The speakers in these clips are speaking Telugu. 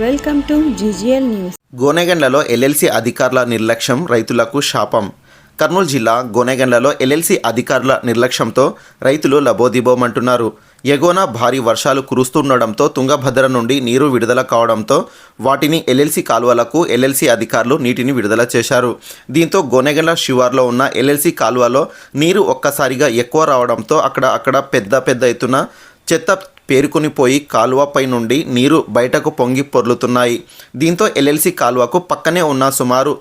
Welcome to GGL news. గోనెగండ్లలో LLC అధికారుల నిర్లక్ష్యం రైతులకు శాపం. కర్నూలు జిల్లా గోనెగండ్లలో ఎల్ఎల్సి అధికారుల నిర్లక్ష్యంతో రైతులు లబోదిబోమంటున్నారు. ఎగోన భారీ వర్షాలు కురుస్తుండడంతో తుంగభద్ర నుండి నీరు విడుదల కావడంతో వాటిని ఎల్ఎల్సి కాలువలకు ఎల్ఎల్సి అధికారులు నీటిని విడుదల చేశారు. దీంతో గోనెగండ్ల శివార్లో ఉన్న ఎల్ఎల్సి కాలువలో నీరు ఒక్కసారిగా ఎక్కువ రావడంతో అక్కడ అక్కడ పెద్ద పెద్ద ఎత్తున చెత్త పేరుకొనిపోయి కాలువపై నుండి నీరు బయటకు పొంగి పొర్లుతున్నాయి. దీంతో ఎల్ఎల్సి కాలువకు పక్కనే ఉన్న సుమారు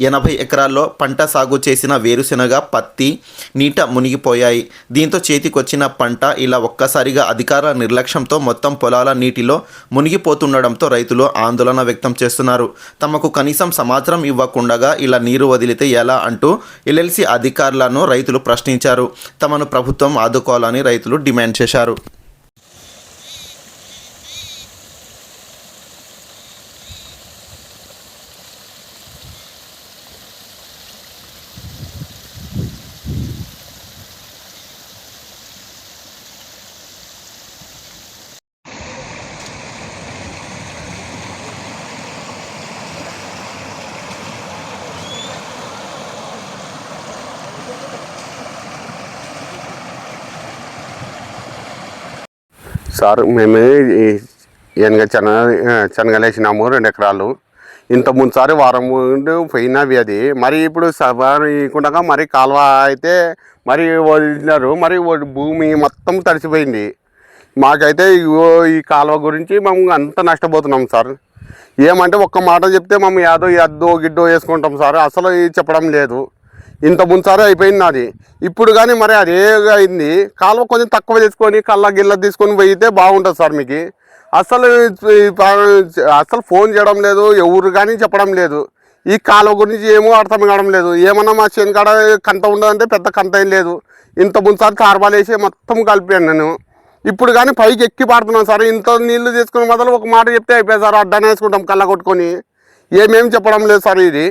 ఎనభై ఎకరాల్లో పంట సాగు చేసిన వేరుశెనగ పత్తి నీట మునిగిపోయాయి. దీంతో చేతికొచ్చిన పంట ఇలా ఒక్కసారిగా అధికారుల నిర్లక్ష్యంతో మొత్తం పొలాల నీటిలో మునిగిపోతుండడంతో రైతులు ఆందోళన వ్యక్తం చేస్తున్నారు. తమకు కనీసం సమాచారం ఇవ్వకుండగా ఇలా నీరు వదిలితే ఎలా అంటూ ఎల్ఎల్సి అధికారులను రైతులు ప్రశ్నించారు. తమను ప్రభుత్వం ఆదుకోవాలని రైతులు డిమాండ్ చేశారు. సార్ మేము ఈ ఎనగ శనగ శనగలు రెండు ఎకరాలు. ఇంత ముందుసారి వారం ముందు పోయినవి అది మరి ఇప్పుడు సవారు మరి కాలువ అయితే మరి వదిలినారు. మరి భూమి మొత్తం తడిసిపోయింది. మాకైతే ఇగో ఈ కాలువ గురించి మేము అంత నష్టపోతున్నాం సార్. ఏమంటే ఒక్క మాట చెప్తే మేము యాదో ఎద్దో గిడ్డో వేసుకుంటాం సార్. అసలు చెప్పడం లేదు. ఇంత ముంచారే అయిపోయింది నాది. ఇప్పుడు కానీ మరి అదే అయింది కాలువ కొంచెం తక్కువ తీసుకొని కళ్ళ గిల్ల తీసుకొని పోయితే బాగుంటుంది సార్ మీకు. అసలు అసలు ఫోన్ చేయడం లేదు ఎవరు కానీ చెప్పడం లేదు. ఈ కాలువ గురించి ఏమో అర్థం కావడం లేదు. ఏమన్నా మా చేను కాడ కంత ఉండదంటే పెద్ద కంత ఏం లేదు. ఇంత ముందుసారి తార్బాలు వేసి మొత్తం కలిపాను నేను. ఇప్పుడు కానీ పైకి ఎక్కి పాడుతున్నాం సార్. ఇంత నీళ్ళు తీసుకుని మొదలు ఒక మాట చెప్తే అయిపోయి సార్. అడ్డానే వేసుకుంటాం కళ్ళ కొట్టుకొని. ఏమేమి చెప్పడం లేదు సార్ ఇది.